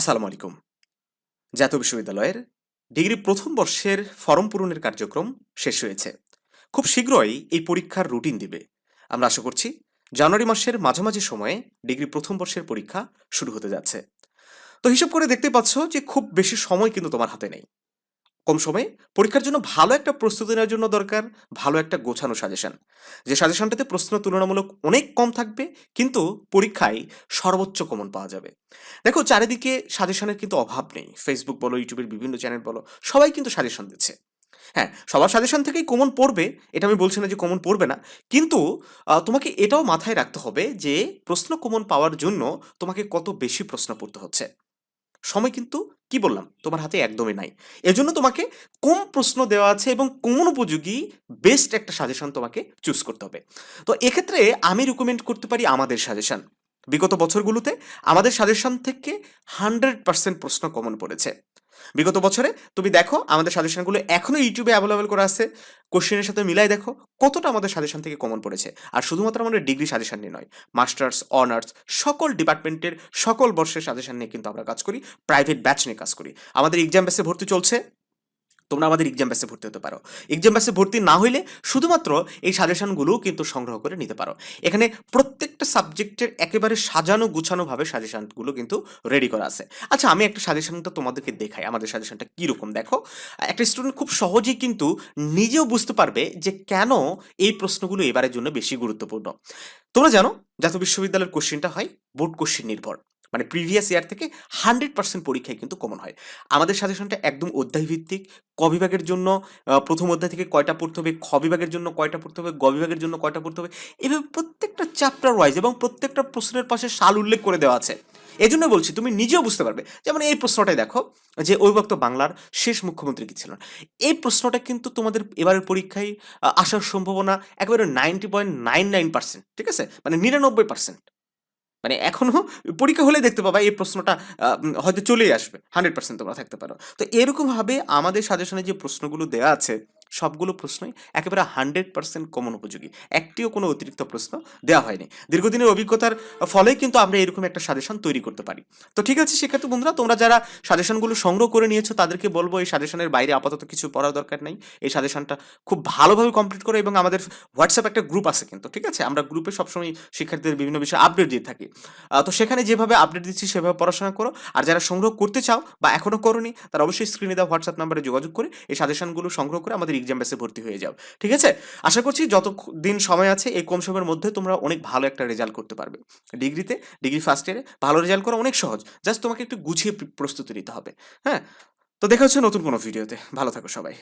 আসসালামু আলাইকুম। জাতীয় বিশ্ববিদ্যালয়ের ডিগ্রি প্রথম বর্ষের ফর্ম পূরণের কার্যক্রম শেষ হয়েছে। খুব শীঘ্রই এই পরীক্ষার রুটিন দিবে। আমরা আশা করছি জানুয়ারি মাসের মাঝামাঝি সময়ে ডিগ্রি প্রথম বর্ষের পরীক্ষা শুরু হতে যাচ্ছে। তো হিসাব করে দেখতে পাচ্ছ যে খুব বেশি সময় কিন্তু তোমার হাতে নেই। কম সময়ে পরীক্ষার জন্য ভালো একটা প্রস্তুতি নেওয়ার জন্য দরকার, ভালো একটা গোছানো সাজেশন যে সাজেশনটাতে প্রশ্ন তুলনামূলক অনেক কম থাকবে, কিন্তু পরীক্ষায় সর্বোচ্চ কমন পাওয়া যাবে। দেখো, চারিদিকে সাজেশনের কিন্তু অভাব নেই। ফেসবুক বলো ইউটিউবের বিভিন্ন চ্যানেল বলো, সবাই কিন্তু সাজেশন দিচ্ছে। হ্যাঁ সবার সাজেশন থেকেই কমন পড়বে, এটা আমি বলছি না যে কমন পড়বে না, কিন্তু তোমাকে এটাও মাথায় রাখতে হবে যে প্রশ্ন কমন পাওয়ার জন্য তোমাকে কত বেশি প্রশ্ন পড়তে হচ্ছে। সময় কিন্তু কি বললাম? তোমার হাতে একদমই নাই। এজন্য তোমাকে কম প্রশ্ন দেওয়া আছে এবং কোন উপযোগী বেস্ট একটা সাজেশন তোমাকে চুজ করতে হবে। তো এক্ষেত্রে আমি রিকমেন্ড করতে পারি আমাদের সাজেশন বিগত বছরগুলোতে আমাদের সাজেশন থেকে হান্ড্রেড পার্সেন্ট প্রশ্ন কমন পড়েছে। বিগত বছরে তুমি দেখো, আমাদের সাজেশনগুলো এখনও ইউটিউবে অ্যাভেলেবেল করা আছে। কোশ্চেনের সাথে মিলাই দেখো, কতটা আমাদের সাজেশন থেকে কমন পড়েছে। আর শুধুমাত্র আমাদের ডিগ্রি সাজেশন নিয়ে নয় মাস্টার্স অনার্স সকল ডিপার্টমেন্টের সকল বর্ষের সাজেশন নিয়ে কিন্তু আমরা কাজ করি প্রাইভেট ব্যাচ নিয়ে কাজ করি। আমাদের এক্সাম বেসে ভর্তি চলছে। তোমরা আমাদের এক্সাম ব্যাসে ভর্তি হতে পারো। এক্সাম ব্যাসে ভর্তি না হইলে শুধুমাত্র এই সাজেশনগুলোও কিন্তু সংগ্রহ করে নিতে পারো। এখানে প্রত্যেকটা সাবজেক্টের একেবারে সাজানো, গুছানোভাবে সাজেশনগুলো কিন্তু রেডি করা আছে। আচ্ছা আমি একটা সাজেশনটা তোমাদেরকে দেখাই। আমাদের সাজেশনটা কীরকম, দেখো? একটা স্টুডেন্ট খুব সহজেই কিন্তু নিজেও বুঝতে পারবে যে কেন এই প্রশ্নগুলো এবারের জন্য বেশি গুরুত্বপূর্ণ। তোমরা জানো জাতীয় বিশ্ববিদ্যালয়ের কোশ্চেনটা হয়, বোর্ড কোশ্চেন নির্ভর। মানে প্রিভিয়াস ইয়ার থেকে হান্ড্রেড পার্সেন্ট পরীক্ষায় কিন্তু কমন হয়। আমাদের সাজেশনটা একদম অধ্যায় ভিত্তিক ক বিভাগের জন্য প্রথম অধ্যায় থেকে কয়টা পড়তে হবে, খ বিভাগের জন্য কয়টা পড়তে হবে, গ বিভাগের জন্য কয়টা পড়তে হবে, এভাবে প্রত্যেকটা চ্যাপ্টার ওয়াইজ এবং প্রত্যেকটা প্রশ্নের পাশে সাল উল্লেখ করে দেওয়া আছে। এই জন্য বলছি, তুমি নিজেও বুঝতে পারবে। যেমন এই প্রশ্নটাই দেখো, যে অবিভক্ত বাংলার শেষ মুখ্যমন্ত্রী কি ছিলেন? এই প্রশ্নটা কিন্তু তোমাদের এবারের পরীক্ষায় আসার সম্ভাবনা একেবারে ninety point nine nine percent ঠিক আছে? মানে নিরানব্বই পার্সেন্ট মানে এখনও পরীক্ষা হলে দেখতে পাবা, এই প্রশ্নটা হয়তো চলেই আসবে। হান্ড্রেড পার্সেন্ট তোমরা থাকতে পারো। তো এরকমভাবে আমাদের সাজেশনে যে প্রশ্নগুলো দেওয়া আছে সবগুলো প্রশ্নই একেবারে হান্ড্রেড পার্সেন্ট কমন উপযোগী। একটিও কোনো অতিরিক্ত প্রশ্ন দেওয়া হয়নি। দীর্ঘদিনের অভিজ্ঞতার ফলেই কিন্তু আমরা এরকম একটা সাজেশন তৈরি করতে পারি। তো ঠিক আছে সেক্ষেত্রে বন্ধুরা, তোমরা যারা সাজেশনগুলো সংগ্রহ করে নিয়েছো, তাদেরকে বলব এই সাজেশনের বাইরে আপাতত কিছু পড়ার দরকার নেই। এই সাজেশনটা খুব ভালোভাবে কমপ্লিট করো এবং আমাদের হোয়াটসঅ্যাপ একটা গ্রুপ আছে কিন্তু, ঠিক আছে? আমরা গ্রুপে সবসময় শিক্ষার্থীদের বিভিন্ন বিষয়ে আপডেট দিয়ে থাকি। তো সেখানে যেভাবে আপডেট দিচ্ছি, সেভাবে পড়াশোনা করো। আর যারা সংগ্রহ করতে চাও বা এখনও করোনি, তারা অবশ্যই স্ক্রিনে দেওয়া হোয়াটসঅ্যাপ নাম্বারে যোগাযোগ করে এই সাজেশনগুলো সংগ্রহ করে আমাদের এক্সাম বেসে ভর্তি হয়ে যাও, ঠিক আছে? আশা করছি যত দিন সময় আছে, এই কম সময়ের মধ্যে তোমরা অনেক ভালো একটা রেজাল্ট করতে পারবে। ডিগ্রিতে, ডিগ্রি ফার্স্ট ইয়ারে ভালো রেজাল্ট করা অনেক সহজ জাস্ট তোমাকে একটু গুছিয়ে প্রস্তুতি নিতে হবে হ্যাঁ? তো দেখা হচ্ছে নতুন কোনো ভিডিওতে ভালো থাকো সবাই।